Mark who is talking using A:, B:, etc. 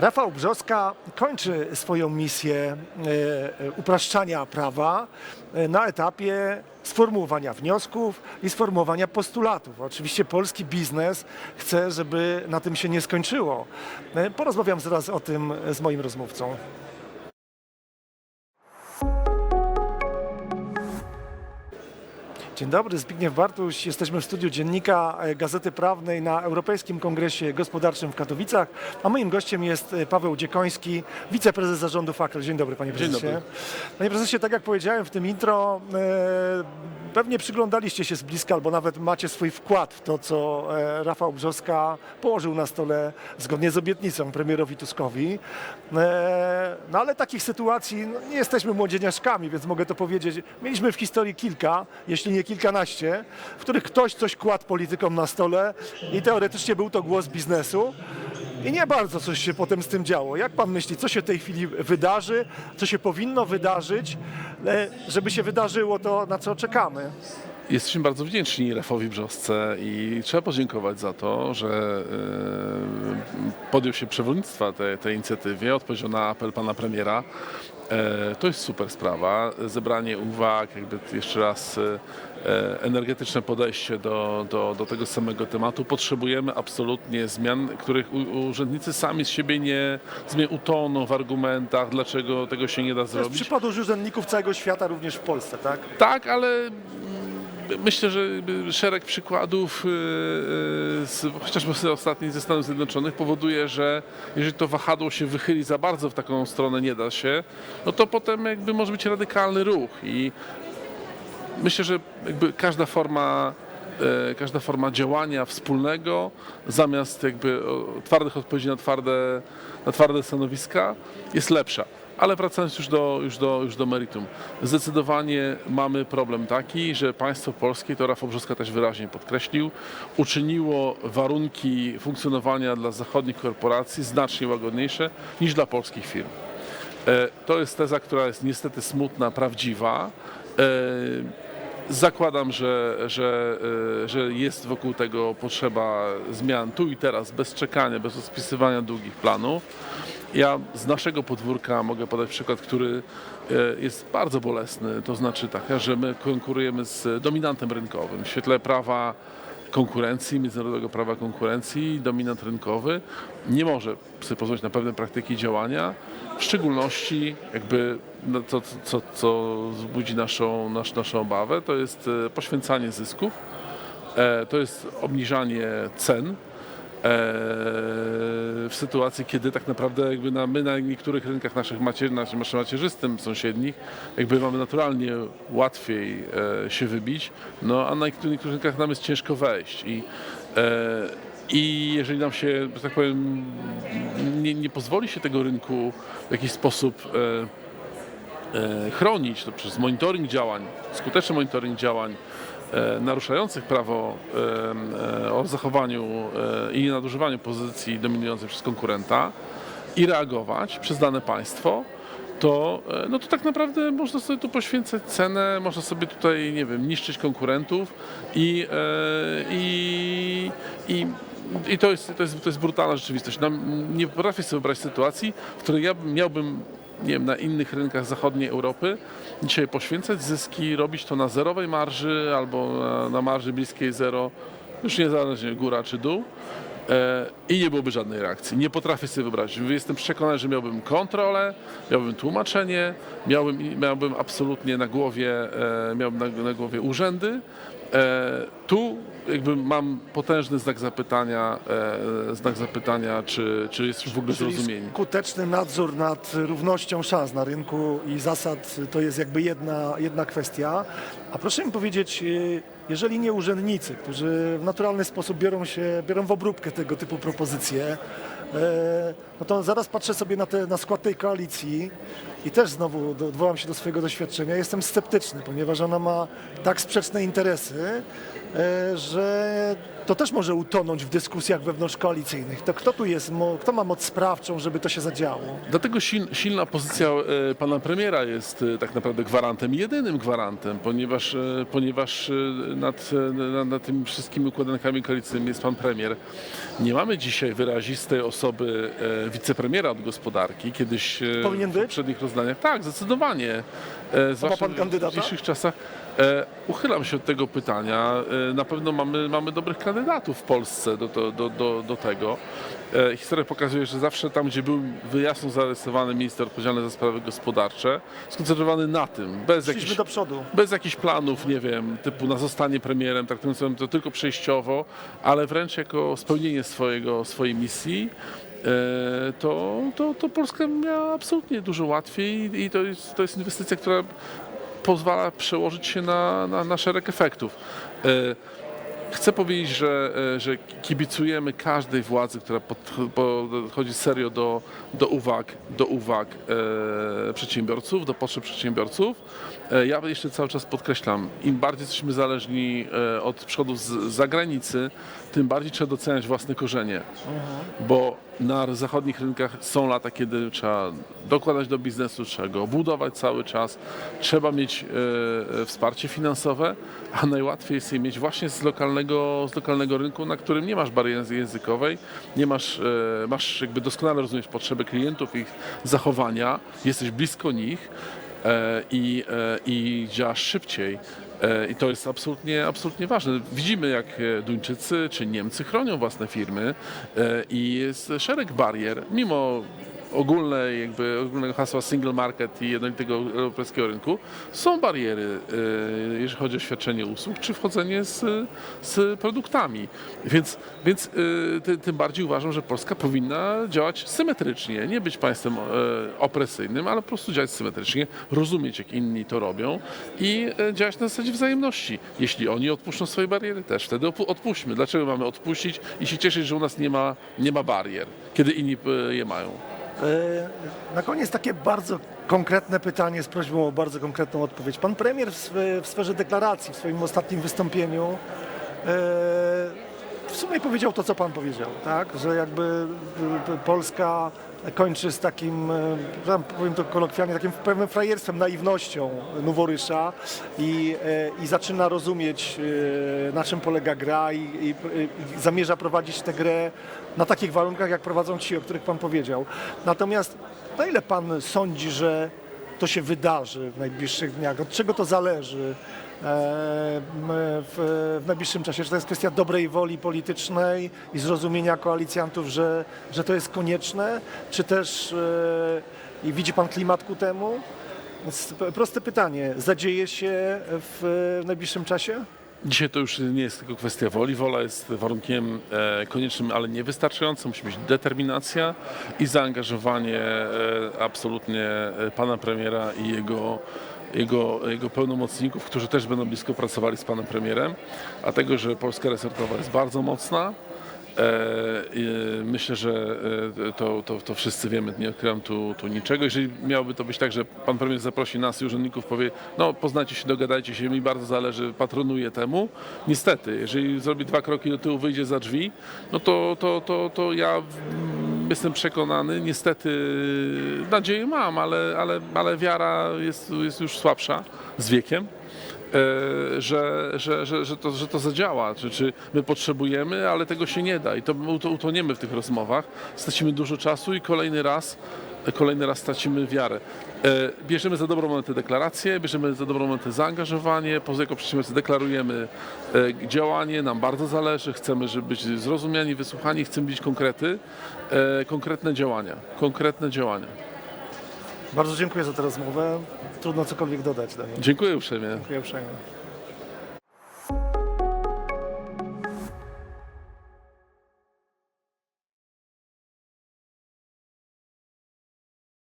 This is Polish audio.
A: Rafał Brzoska kończy swoją misję e, e, upraszczania prawa e, na etapie sformułowania wniosków i sformułowania postulatów. Oczywiście polski biznes chce, żeby na tym się nie skończyło. Porozmawiam zaraz o tym z moim rozmówcą. Dzień dobry, Zbigniew Bartuś. Jesteśmy w studiu dziennika e, Gazety Prawnej na Europejskim Kongresie Gospodarczym w Katowicach, a moim gościem jest e, Paweł Dziekoński, wiceprezes zarządu Faktor. Dzień dobry, panie prezesie.
B: dobry.
A: Panie prezesie, tak jak powiedziałem w tym intro, e, pewnie przyglądaliście się z bliska albo nawet macie swój wkład w to, co Rafał Brzoska położył na stole zgodnie z obietnicą premierowi Tuskowi. No ale takich sytuacji, no, nie jesteśmy młodzieniaszkami, więc mogę to powiedzieć. Mieliśmy w historii kilka, jeśli nie kilkanaście, w których ktoś coś kładł politykom na stole i teoretycznie był to głos biznesu. I nie bardzo coś się potem z tym działo. Jak pan myśli, co się w tej chwili wydarzy, co się powinno wydarzyć, e, żeby się wydarzyło to, na co czekamy?
B: Jesteśmy bardzo wdzięczni Rafowi Brzosce i trzeba podziękować za to, że e, podjął się przewodnictwa tej, tej inicjatywie, odpowiedział na apel pana premiera. E, To jest super sprawa. Zebranie uwag, jakby jeszcze raz e, energetyczne podejście do, do, do tego samego tematu. Potrzebujemy absolutnie zmian, których urzędnicy sami z siebie nie utoną w argumentach, dlaczego tego się nie da
A: To jest
B: zrobić.
A: urzędników całego świata, również w Polsce, tak?
B: Tak, ale myślę, że szereg przykładów, y, y, z, chociażby z ostatnich ze Stanów Zjednoczonych, powoduje, że jeżeli to wahadło się wychyli za bardzo w taką stronę, nie da się, no to potem jakby może być radykalny ruch i myślę, że jakby każda forma e, każda forma działania wspólnego zamiast jakby twardych odpowiedzi na twarde, na twarde stanowiska jest lepsza. Ale wracając już do, już, do, już do meritum. Zdecydowanie mamy problem taki, że państwo polskie, to Rafał Brzoska też wyraźnie podkreślił, uczyniło warunki funkcjonowania dla zachodnich korporacji znacznie łagodniejsze niż dla polskich firm. E, To jest teza, która jest niestety smutna, prawdziwa. E, Zakładam, że, że, e, że jest wokół tego potrzeba zmian tu i teraz, bez czekania, bez rozpisywania długich planów. Ja z naszego podwórka mogę podać przykład, który e, jest bardzo bolesny. To znaczy tak, że my konkurujemy z dominantem rynkowym. W świetle prawa konkurencji, międzynarodowego prawa konkurencji, dominant rynkowy nie może sobie pozwolić na pewne praktyki działania, w szczególności jakby no, to, co, co wzbudzi naszą, nasz, naszą obawę, to jest e, poświęcanie zysków, e, to jest obniżanie cen, w sytuacji, kiedy tak naprawdę jakby na, my na niektórych rynkach naszych macier, naszym macierzystym sąsiednich jakby mamy naturalnie łatwiej e, się wybić, no a na niektórych, rynkach nam jest ciężko wejść. I e, i jeżeli nam się, że tak powiem, nie, nie pozwoli się tego rynku w jakiś sposób chronić, to przez monitoring działań, skuteczny monitoring działań naruszających prawo e, e, o zachowaniu e, i nadużywaniu pozycji dominującej przez konkurenta i reagować przez dane państwo, to, e, no to tak naprawdę można sobie tu poświęcać cenę, można sobie tutaj, nie wiem, niszczyć konkurentów i, e, i, i i to jest, to, jest, to jest brutalna rzeczywistość. Nie potrafię sobie wyobrazić sytuacji, w której ja miałbym nie wiem, na innych rynkach zachodniej Europy dzisiaj poświęcać zyski, robić to na zerowej marży albo na, marży bliskiej zero, już niezależnie góra czy dół. E, I nie byłoby żadnej reakcji. Nie potrafię sobie wyobrazić. Jestem przekonany, że miałbym kontrolę, miałbym tłumaczenie, miałbym, miałbym absolutnie na głowie, e, miałbym na, na głowie urzędy. E, tu jakby mam potężny znak zapytania, e, znak zapytania, czy, czy jest w ogóle
A: Czyli
B: zrozumienie.
A: skuteczny nadzór nad równością szans na rynku i zasad to jest jakby jedna, jedna kwestia. A proszę mi powiedzieć, y, jeżeli nie urzędnicy, którzy w naturalny sposób biorą się, biorą w obróbkę tego typu propozycje, e, no to zaraz patrzę sobie na, te, na skład tej koalicji i też znowu do- odwołam się do swojego doświadczenia. Jestem sceptyczny, ponieważ ona ma tak sprzeczne interesy, e, że to też może utonąć w dyskusjach wewnątrzkoalicyjnych. To kto tu jest, kto ma moc sprawczą, żeby to się zadziało?
B: Dlatego sil, silna pozycja e, pana premiera jest e, tak naprawdę gwarantem, jedynym gwarantem, ponieważ, e, ponieważ nad, nad, nad tymi wszystkimi układankami koalicyjnymi jest pan premier. Nie mamy dzisiaj wyrazistej osoby wicepremiera od gospodarki. Kiedyś
A: Powinien
B: w poprzednich rozdaniach. Tak, zdecydowanie. Zwłaszcza
A: pan kandydata?
B: W dzisiejszych czasach. E, uchylam się od tego pytania. E, na pewno mamy, mamy dobrych kandydatów w Polsce do, do, do, do, tego. E, historia pokazuje, że zawsze tam, gdzie był jasno zarysowany minister odpowiedzialny za sprawy gospodarcze, skoncentrowany na tym, bez jakichś
A: do przodu.
B: bez jakichś planów, nie wiem, typu na zostanie premierem, traktując to tylko przejściowo, ale wręcz jako spełnienie swojego, swojej misji, to, to, to Polska miała absolutnie dużo łatwiej i to jest, to jest inwestycja, która pozwala przełożyć się na, na, na szereg efektów. Chcę powiedzieć, że, e, że kibicujemy każdej władzy, która podch- podchodzi serio do, do uwag, do uwag e, przedsiębiorców, do potrzeb przedsiębiorców. E, ja jeszcze cały czas podkreślam, im bardziej jesteśmy zależni od przychodów z zagranicy, tym bardziej trzeba doceniać własne korzenie. Bo na zachodnich rynkach są lata, kiedy trzeba dokładać do biznesu, trzeba go budować cały czas, trzeba mieć wsparcie finansowe, a najłatwiej jest je mieć właśnie z lokalnego, z lokalnego rynku, na którym nie masz bariery językowej, nie masz, e, masz jakby doskonale rozumieć potrzeby klientów, ich zachowania, jesteś blisko nich e, i, e, i działasz szybciej. I to jest absolutnie, absolutnie ważne. Widzimy, jak Duńczycy czy Niemcy chronią własne firmy i jest szereg barier, mimo ogólnej, jakby ogólnego hasła single market i jednolitego europejskiego rynku, są bariery, e, jeżeli chodzi o świadczenie usług czy wchodzenie z, z produktami. Więc, więc e, ty, tym bardziej uważam, że Polska powinna działać symetrycznie, nie być państwem e, opresyjnym, ale po prostu działać symetrycznie, rozumieć jak inni to robią i działać na zasadzie wzajemności. Jeśli oni odpuszczą swoje bariery, też wtedy odpuśćmy. Dlaczego mamy odpuścić i się cieszyć, że u nas nie ma, nie ma barier, kiedy inni je mają?
A: E, Na koniec takie bardzo konkretne pytanie z prośbą o bardzo konkretną odpowiedź. Pan premier w, sferze deklaracji, w swoim ostatnim wystąpieniu e, w sumie powiedział to, co pan powiedział, tak? Że jakby e, Polska kończy z takim, e, powiem to kolokwialnie, takim pewnym frajerstwem, naiwnością noworysza i, e, i zaczyna rozumieć, e, na czym polega gra i, i, i zamierza prowadzić tę grę na takich warunkach, jak prowadzą ci, o których pan powiedział. Natomiast na ile pan sądzi, że to się wydarzy w najbliższych dniach? Od czego to zależy w, w najbliższym czasie? Czy to jest kwestia dobrej woli politycznej i zrozumienia koalicjantów, że, że to jest konieczne? Czy też e, i widzi pan klimat ku temu? Proste pytanie. Zadzieje się w, najbliższym czasie?
B: Dzisiaj to już nie jest tylko kwestia woli. Wola jest warunkiem e, koniecznym, ale niewystarczającym. Musi być determinacja i zaangażowanie e, absolutnie e, pana premiera i jego, jego, jego pełnomocników, którzy też będą blisko pracowali z panem premierem. A tego, że Polska resortowa jest bardzo mocna. E, myślę, że e, to, to, to wszyscy wiemy, nie odkrywam tu, tu niczego. Jeżeli miałoby to być tak, że pan premier zaprosi nas i urzędników, powie, no poznajcie się, dogadajcie się, mi bardzo zależy, patronuję temu. Niestety, jeżeli zrobi dwa kroki do tyłu, wyjdzie za drzwi, no to, to, to, to ja jestem przekonany, niestety nadzieję mam, ale, ale, ale wiara jest, jest już słabsza z wiekiem że, że, że, że, to, że to zadziała. Czy, czy my potrzebujemy, ale tego się nie da. I to my uto- utoniemy w tych rozmowach, stracimy dużo czasu i kolejny raz, kolejny raz stracimy wiarę. E, Bierzemy za dobrą monetę deklarację, bierzemy za dobrą monetę zaangażowanie, poza jako przedsiębiorcy deklarujemy e, działanie, nam bardzo zależy, chcemy żeby być zrozumiani, wysłuchani, chcemy być konkrety, e, konkretne działania, konkretne działania.
A: Bardzo dziękuję za tę rozmowę. Trudno cokolwiek dodać do niej.
B: Dziękuję uprzejmie.
A: Dziękuję uprzejmie.